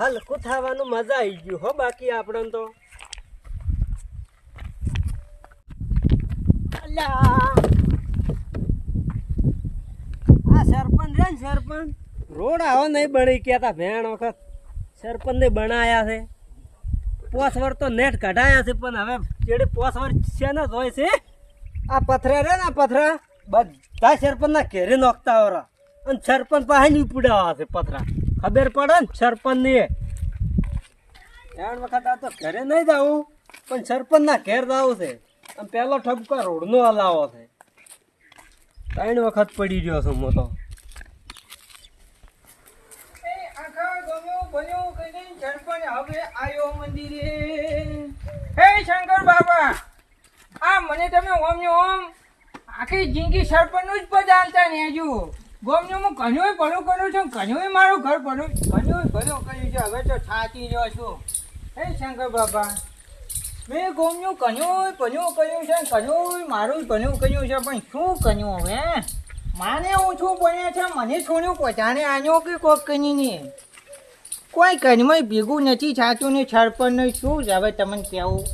હલકું થવાનું મજા આવી ગયું. હો બાકી આપણને તો. આ સરપંચ રે ને સરપંચ? રોડ આવો નહીં બની કહેતા ભેણ વખત. સરપંચને બનાયા છે. પોસવર તો નેટ કઢાયા છે, પણ હવે જેડે પોસવર છે ને હોય છે. આ પથરા રે ને પથરા. બધા સરપંચના ઘેરે નોખતા હોરા અને સરપંચ પાસે જ છે પથરા. ખબર પડે ને સરપંચની ત્રણ વખત આ તો ઘરે નહીં જવું પણ સરપંચ ના ઘેર જવું છે. પેલો ઠપકો રોડ નો હલાવો છે. ત્રણ વખત પડી ગયો છું હું તો. હે શંકર બાબા, આ મને તમે ઓમ ને ઓમ. આખી જિંદગી સરપંચનું જ પદ આલતા ને હજુ ગોમનું હું ઘણું ભલું કરું છું ઘણું મારું ઘર ભલું ઘણું ભલું કર્યું છે, હવે તો છાતી રહ્યો છું. હે શંકર બાબા મેં ગોમનું ઘણું ભલું કર્યું છે ઘણું મારું પન્યું કર્યું છે, પણ શું કર્યું હવે? માને ઓછું બન્યા છે, મને છોડ્યું પોતાને આન્યો કે કોક કરી નહીં કોઈ કનમય ભેગું નથી થતું ને સરપંચનું શું જ, હવે તમને કહેવું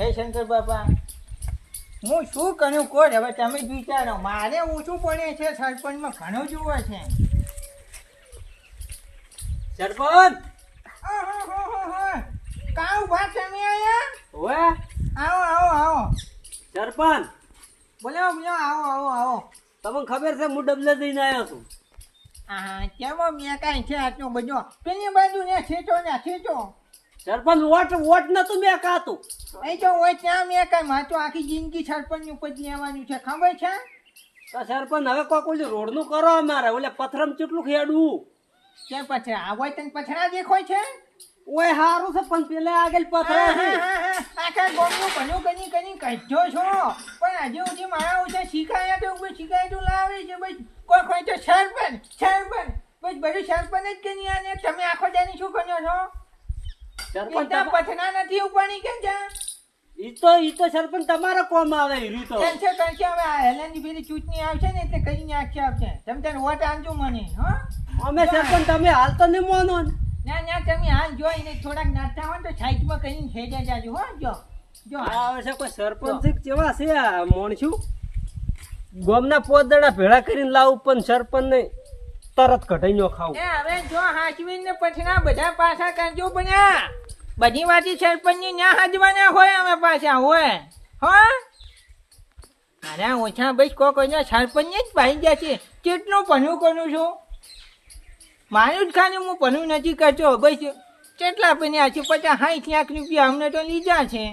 હે શંકર બાપા હું શું કર્યું કોણ? હવે તમે જ વિચારો. મારે ઓછું પડે છે? સરપંચમાં ઘણું જુએ છે. સરપંચ! કાઉ ભાત તમે અહીંયા? ઓએ આવો આવો આવો. સરપંચ! બોલો બોલો આવો આવો આવો. તમને ખબર છે હું ડબલે દઈને આવ્યો છું. હા કેવો મેં કાંઈ છે આટલો બધો? પેલી બાજુ ને છેટો ને છેટો સરપંચ વોટ વોટ નતું મેં કાતું અહીં તો હોય ત્યાં મેં કાંઈ માચો આખી જિંદગી સરપંચનું ઉપર લેવાનું છે. ખબર છે? તો સરપંચ હવે કોઈ કોઈ રોડનું કરો અમારે. ઓલે પથરમ કેટલું ખેડવું. કે પછી આ હોય તને પછડા દેખાય છે? ઓય હારું છે પણ પેલે આગળ પથરા છે. આખા ગોમનું ઘણું કની કની કહેજો છો. પણ હજુ સુધી મારા ઓછા શીખાયા તો કોઈ શીખાય તો લાવે છે. ભાઈ કોઈ કોઈ તો સરપંચ સરપંચ. બસ બધું સરપંચ જ કરી આને. તમે આખો દાની શું કર્યો છો? સરપંચ પથના નથી ઉપાડી કે જા? ઈ તો ઈ તો સરપંચ તમારો કોમ આવે ઈ રીતો ટેન્શન કરશે હવે આ હેલેનની પેલી ચૂંટણી આવશે ને એટલે કરીને આખી આવશે. તમે તને વોટ આનજો મને હો? અમે સરપંચ તમે હાલ તો નહીં મોનો ના. ના તમે હાલ જોઈને થોડાક નાચતા હોય તો સાઈડમાં કરીને જાજો હો જો. જો આવે છે કોઈ સરપંચ કેવા છે આ મોણશું ગોમના પોદડા ભેળા કરીને લાવું પણ સરપંચ ને તરત કઢાઈ નો ખાવું. એ હવે જો હાચવીન ને પછના બધા પાછા કરજો બન્યા બધી વાતી સરપંચની ના હાજવાના હોય અમે પાછા, હોય. હો? અરે ઓછા ભાઈ કોઈ સરપંચ જ ભાઈ ગયા છે. કેટલું ભણ્યું કરું છું? મારું જ ખાને હું ભણ્યું નથી કરતો. બસ કેટલા બન્યા છે? પચાસ સાઠ લાખ રૂપિયા અમને તો લીધા છે.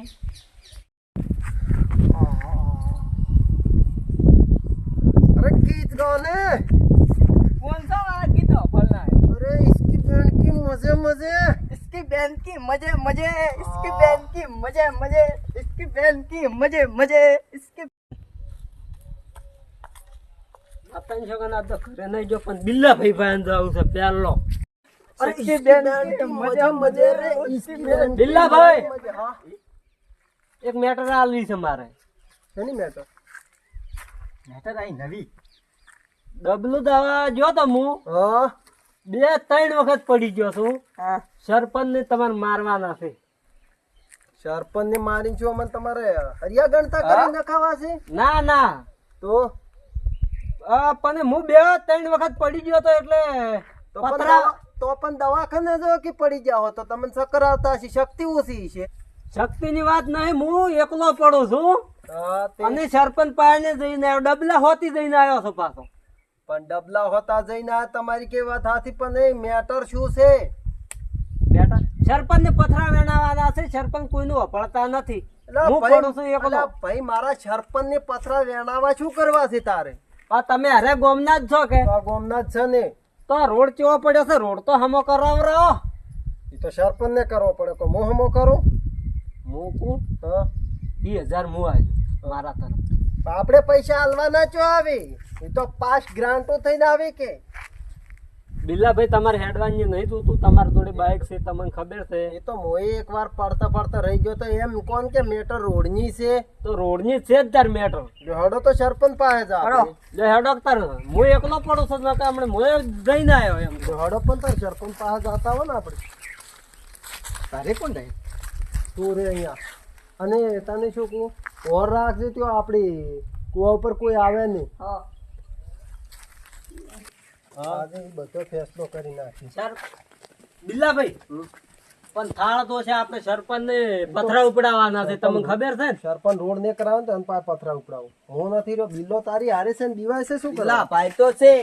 बहन की मजे मजे इसकी बहन की मजे मजे इसकी बहन की मजे मजे इसकी આપતા છો ના તો ઘરે નહીં જો પણ બિલ્લા ભાઈ ભાઈ જવું છે પેલો अरे इसकी बहन की मजे मजे रे इसकी बहन બિલ્લા ભાઈ हाँ એક મેટર આલવી છે મારે नहीं मैं तो मैटर आई नवी ડબલું દવા જો તો હું हाँ બે ત્રણ વખત પડી ગયો છું. સરપંચ ને તમારે મારવાના છે. સરપંચ ને મારી છો અમને તમારે હરિયા ગણતા કરી નખાવા છે? ના ના. તો? પણ હું બે ત્રણ વખત પડી ગયો તો એટલે તો પણ દવાખાને જો કે પડી ગયા હો તો તમને ચક્કર આવતા હશે શક્તિ ઓછી છે. શક્તિ ની વાત નહીં હું એકલો પડું છું. અને સરપંચ પાસે જઈને આવ્યો ડબલા હોતી જઈને આવ્યો છું પાછો. પણ ડબલા હોતા જઈને તમારી કે વાત હાથી પણ એ મેટર શું છે? મેટર? સરપંચ ને પથરા વેણાવાના છે સરપંચ કોઈનું અપડતા નથી. હું ભાઈ- પડું છું એકલો ભાઈ મારા સરપંચ ને પથરા વેણાવા શું કરવા છે તારે? આ તમે અરે ગોમના જ છો કે? ગોમના ગોમનાથ છે ને. તો રોડ કેવો પડ્યો છે? રોડ તો હમો કરાવરાવો એ તો સરપંચ ને કરવો પડે તો હું હમો કરું? મૂકું. બે હજાર હું. આવ્યું મારા તરફ આપણે પૈસા હાલવાના ચો આવે. એ તો પાસ ગ્રાન્ટો થઈને આવે કે. બિલ્લાભાઈ તમારે હેડવાની નહીં જોતું? તમારી જોડે બાઇક છે તમને ખબર છે? એ તો મોય એકવાર પડતા પડતા રહી ગયો તો એમ કોણ કે મેટર રોડની છે? તો રોડની છે જ તાર મેટર હડો તો સરપંચ પાસે જા. જો હેડો તાર. હું એકલો પડું છું નકર હમણાં મોય જઈને આવ્યો એમ. હડો પણ તાર સરપંચ પાસે જતા હોય ને આપણે. તારે કોણ રહે તું રે અહીંયા. અને તને શું કહું? ઓર રાખજે તો આપણી કુવા ઉપર કોઈ આવે નહીં. આજે બધો ફેસલો કરી નાખી. સર બિલ્લાભાઈ પણ થાળ તો છે આપણે સરપંચ ને પથરા ઉપડાવવાના છે. તમને ખબર છે ને? સરપંચ રોડ ને કરાવે ને તો પાસે પથરા ઉપડાવો. હું નથી રહ્યો. બિલ્લો તારી હારે છે ને દિવાય છે શું કરે ભાઈ તો છે.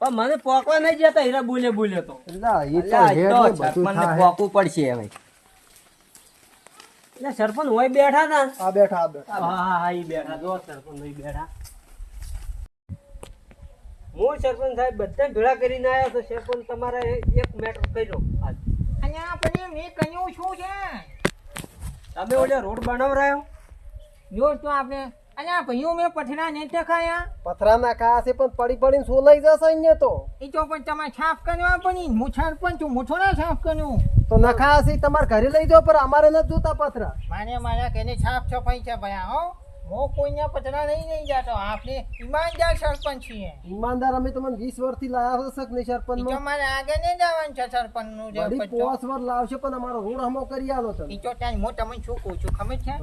પણ મને પોકવા નહીં જતા હીરા બોલે બોલે તો. એટલે ઈ તો અલ્યા, હેડ તો ને બધું સરપંચને થાય. પોકવું પડશે હવે. એટલે સરપંચ હોય બેઠા હતા આ બેઠા આ બેઠા. હા હા એ બેઠા. જો સરપંચ હોય બેઠા. હું સરપંચ સાહેબ બધા ભેળા કરીને આવ્યા તો સરપંચ તમારે એક મેટર કર્યો. આજ. અને આપણે મેં કહ્યું શું છે? તમે ઓલે રોડ બનાવરાયો. જો તો આપણે અને આ ભાઈઓ મેં પથરા નહીં ટકાયા પથરા નાખા છે પણ પડી પડીને સોલાઈ જશે અહીંયા તો? એ તો પણ તમારે સાફ કરવા પડી હું સરપંચ છું હું થોડા સાફ કર્યું તો નખા છે તમારે ઘરે લઈ જાઓ પણ અમારે નથી જોતા પથરા. મારે મારા કેને સાફ સફાઈ છે ભયા હો. હું કોઈના પતરા નહીં નહીં જાતો. આપણે ઈમાનદાર સરપંચ છીએ. ઈમાનદાર અમે તમને વીસ વર્ષથી લાયા નહીં સરપંચ ઈ તો મારે આગળ નહીં જવાનું છે સરપંચનું જે પોસ વર લાવશે પણ અમારો રોડ હમો કરી આલો તમે. ઈ તો ત્યાં હું તમને શું કહું છું ખબર છે?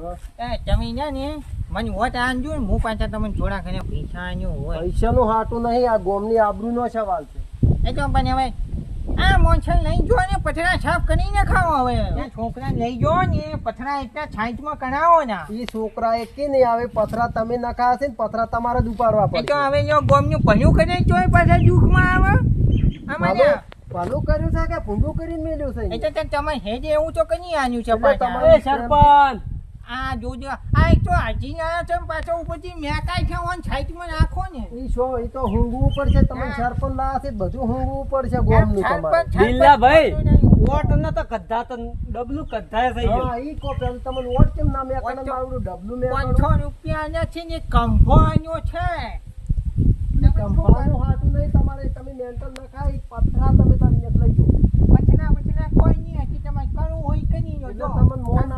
તમે ને ને મને વોટ આનજો ને હું પાછા તમને જોડા ઘણા પૈસા આન્યું હોય. પૈસાનું હાટું નહીં આ ગોમની આબરૂનો સવાલ છે. એ તો પણ હવે આ મોનસલ લઈ જો ને પથરા સાફ કરીને ખાવ હવે. છોકરા લઈ જો ને પથરા એટલા છાંચમાં કણાવો ના. એ છોકરા એક કે નહીં આવે પથરા તમે નખા હશે ને પથરા તમારે જ ઉપાડવા પડે તો હવે જો ગોમનું ભલું કરે તોય પાછા દુઃખમાં આવે. આમાં ભલું ભલું કર્યું છે કે ભૂંડું કરીને મેલ્યું છે? એ તમે હેડે એવું તો કઈ આન્યું છે તમારે- સરપંચ! આ જોજો આ એક તો હાજી આવ્યો છે પાછો ઉપરથી મેકાઈ છે ઓન સાઈડમાં નાખો ને. ઈ શો ઈ તો હુંગવું છે તમે. સરપંચ છે બધું હુંગવું પડશે ગોમનું તમારે. કરતું નહીં. વોટ ન તો કદ્દા તો ડબલું કદ્દાય થઈ ગયું. હા ઈ કો પેલું તમને વોટ કેમ ના મેં તો- મારું ડબલું રૂપિયા છે ને કંભો છે. શું હાટું નહીં તમારે તમે મેન્ટલ નખા ઈ પથરા તમે તમને લઈ જાઓ. પછના પછના કોઈ નહીં હજી તમારે કરવું હોય કરી લો એટલે તમને મોન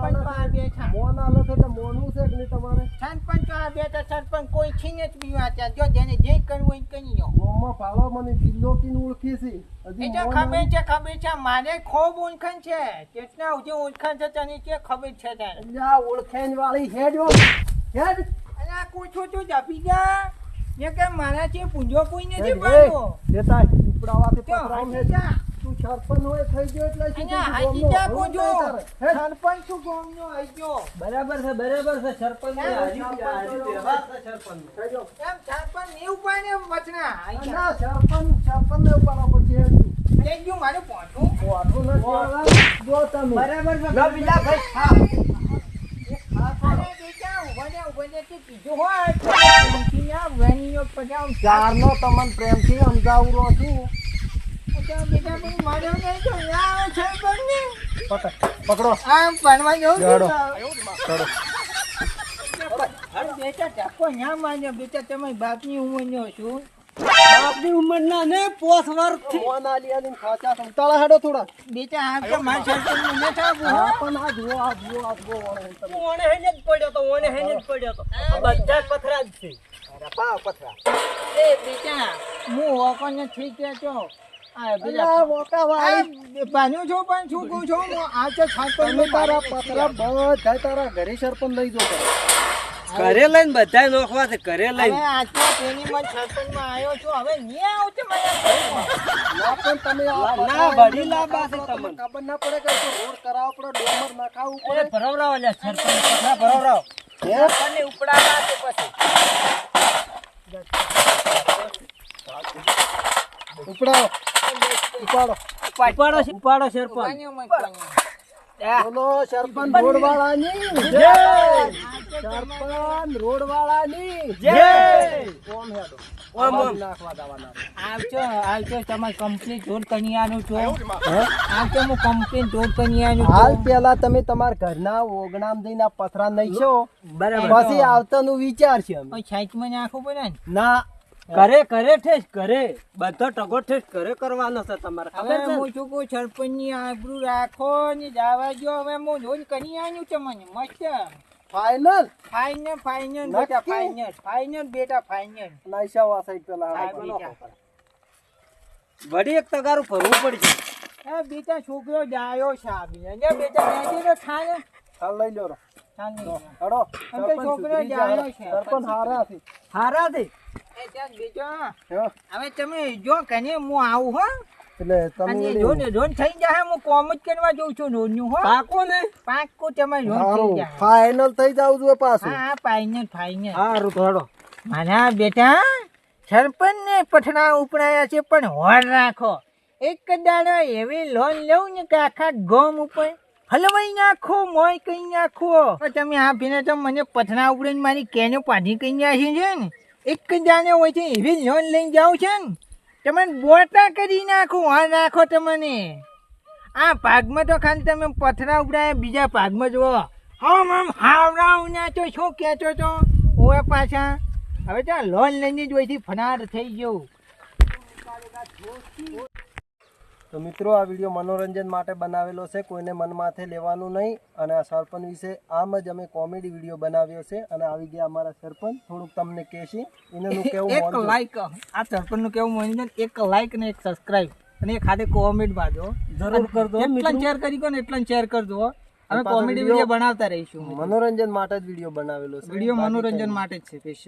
છે. મોન આલે છે એટલે મોનવું છે કે નહીં તમારે? સરપંચ તો આ બેઠા સરપંચ કોઈ છીને જ પીવા ત્યાં. જો જેને જે કરવું એ કરી લો ગોમમાં પાડો મને બિલ્લો કીને ઓળખી છે. એ તો ખબર છે ખબર છે મારે ખૂબ ઓળખાણ છે. કેટલા સુધી ઓળખાણ છે તને કે ખબર છે એટલે ઓળખાણ વાળી હેડ હેડ. અને આ પૂછું તું જપી જા કે મારા પૂંજો કોઈ નથી ઉપડાવાથી જા. તું સરપંચ હોય થઈ ગયો એટલે. સરપંચ તું ગોમનો આઈજો બરાબર છે બરાબર છે સરપંચ ને હા, સરપંચ સરપંચ નહીં ઉપાડે એમ વચના જા. સરપંચ ને ઉપાડો પછી. લઈ ગયું મારું પહોંચું વાંધો નથી જો તમે. બરાબર છે લો બિલ્લાભાઈ હા. અરે બેટા ઊભા રે ઊભા રે તે કીધું હોય. તો પ્રેમથી આ વેણીઓ પજાવ ચારનો તમને પ્રેમથી સમજાવું છું. પકડ પકડો આમ ભણવા જવું ચડો અરે બેટા ટકો ના માન્યો બેટા તમે બાપની ઉંમરનો છું બાપની ઉંમરના ને પોસ વર્ષથી આલી આલીને ખાચા હેડો થોડા બેટા આ તો મારા સરપંચ ને હા પણ આ જુઓ આ વળે હેને જ પડ્યો તો ઓણે હેને જ પડ્યો તો આ બધા જ પથરા જ છે અરે પાવ પથરા એ બેટા હું ગયો છો પાન્યું છો પણ શું કહું છું? આ સરપંચ તમે તારા પથરા બધા તારા ઘરે સરપંચ લઈ જાઓ તમે. ઘરે લઈને બધા નોખવા છે ઘરે લઈને. આજના ટ્રેનિંગમાં સરપંચમાં આવ્યો છું. હવે નહીં આવતી મને પણ તમે ના, છે તમને. ખબર ના પડે કે તો રોડ કરાવો પડે ડોમર નાખાવું પડે? ભરવરાવો લે સરપંચ. પથરા ભરવરાવો હે? ઉપડાવા છે પછી. ઉપડાવો. ઉપાડો ઉપાડો ઉપાડો સરપંચ પાન્યું મત પાન્યું. બોલો સરપંચ રોડ વાળાની જય! સરપંચ રોડ વાળાની જય! કોમ હેડો. ઓમ ઓમ. નાખવા દેવાના. આવજો આવજો તમારે કમ્પ્લીટ જોડ કન્યાનું છું. આવજો હું કમ્પ્લીટ જોડ કન્યાનું હાલ પેલા તમે તમારા ઘરના ઓગણામ જઈને આ પથરા નહીં છો. બરાબર. પછી આવતાનું વિચાર છે અમે. નાખવું પડે ને ના ઘરે ઘરે ઠેસ કરે. બધો ટગો ઠેસ ઘરે કરવાનો છે તમારે. હવે ખબર છે? હું શું કહું સરપંચની આબરૂ રાખો ને જાવા જો હવે હું જોઈને કરી આવ્યું છે મને? મસ્ત. ફાઇનલ ફાઇનલ ફાઇનલ બેટા ફાઇનલ ફાઇનલ બેટા ફાઇનલ નાઈશા વાસાઈ પેલા હાલો. વળી એક તગારું ફરવું પડશે. એ બેટા છોકરો જાયો છે આવી અને બેટા બેટી તો થાય ને હાલ લઈ લો એમ છોકરો જાયો છે. સરપંચ હારા છે હારાથી? એ ચાલ બેટા હવે તમે જો કને હું આવું હો. એટલે તમે જો ને રોન થઈ જાય હું કોમ જ કરવા જઉં છું રોનનું હો. પાકો ને? પાક્કું તમે રોન થઈ જાય ફાઇનલ થઈ જાવ જોઈએ પાછું. હા હા ફાઈનલ ફાઈનલ હારું તો બેટા સરપંચ ને પઠણા ઉપડાયા છે પણ હોર રાખો. એક દાડો એવી લોન લેવું ને કે આખા ગોમ ઉપર હલવાઈ નાખો મોય કઈ નાખો. તમે આ ભીને તો મને પથના ઉપડીને મારી કેને પાછી કઈ નાખી છે ને? એક જાને હોય છે એવી લોન લઈને જાઉં છે ને તમે બોટા કરી નાખો હા નાખો તમને. આ ભાગમાં તો ખાલી તમે પથરા ઉડાય, બીજા ભાગમાં જુઓ. હા મેમ હાવરાવ ના તો શું કહેતો તો ઓએ પાછા. હવે તો લોન લઈને જ ઓયથી ફનાર થઈ ગયું. તો મિત્રો આ વીડિયો મનોરંજન માટે બનાવેલો છે. કોઈને મન લેવાનું નહીં. અને આ સરપંચ વિશે આમ જ અમે કોમેડી વીડિયો બનાવ્યો છે. અને આવી ગયા અમારા સરપંચ. થોડુંક તમને કહેશે. એનું કેવું એક લાઈક આ સરપંચનું કેવું મનોરંજન એક લાઈક ને એક સબસ્ક્રાઇબ અને એક ખાતે કોમેન્ટ બાજો જરૂર કરજો એટલા શેર કરી દો ને એટલા શેર કરજો અમે કોમેડી વીડિયો બનાવતા રહીશું મનોરંજન માટે જ વીડિયો બનાવેલો છે. વીડિયો મનોરંજન માટે જ છે સ્પેશિયલ